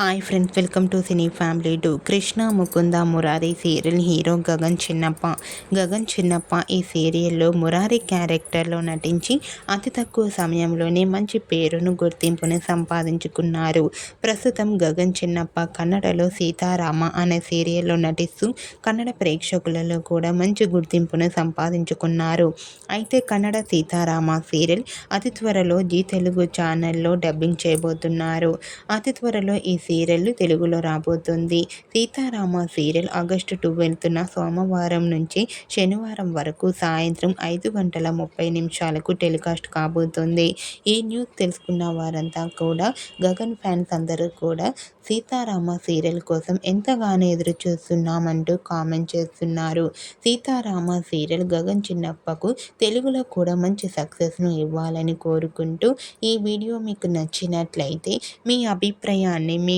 Hi friends welcome to cine family two Krishna Mukunda Murari serial hero Gagan Chinnappa. Gagan Chinnappa ఈ సీరియల్లో మురారి క్యారెక్టర్లో నటించి అతి తక్కువ సమయంలోనే మంచి పేరును గుర్తింపును సంపాదించుకున్నారు. ప్రస్తుతం గగన్ చిన్నప్ప కన్నడలో సీతారామ అనే సీరియల్లో నటిస్తూ కన్నడ ప్రేక్షకులలో కూడా మంచి గుర్తింపును సంపాదించుకున్నారు. అయితే కన్నడ సీతారామ సీరియల్ అతి త్వరలో జీ తెలుగు ఛానల్లో డబ్బింగ్ చేయబోతున్నారు. అతి త్వరలో ఈ సీరియల్ తెలుగులో రాబోతుంది. సీతారామ సీరియల్ ఆగస్టు ట్వెల్త్న సోమవారం నుంచి శనివారం వరకు సాయంత్రం ఐదు గంటల ముప్పై నిమిషాలకు టెలికాస్ట్ కాబోతుంది. ఈ న్యూస్ తెలుసుకున్న వారంతా కూడా గగన్ ఫ్యాన్స్ అందరూ కూడా సీతారామ సీరియల్ కోసం ఎంతగానో ఎదురు చూస్తున్నామంటూ కామెంట్ చేస్తున్నారు. సీతారామ సీరియల్ గగన్ చిన్నప్పకు తెలుగులో కూడా మంచి సక్సెస్ను ఇవ్వాలని కోరుకుంటూ ఈ వీడియో మీకు నచ్చినట్లయితే మీ అభిప్రాయాన్ని మీ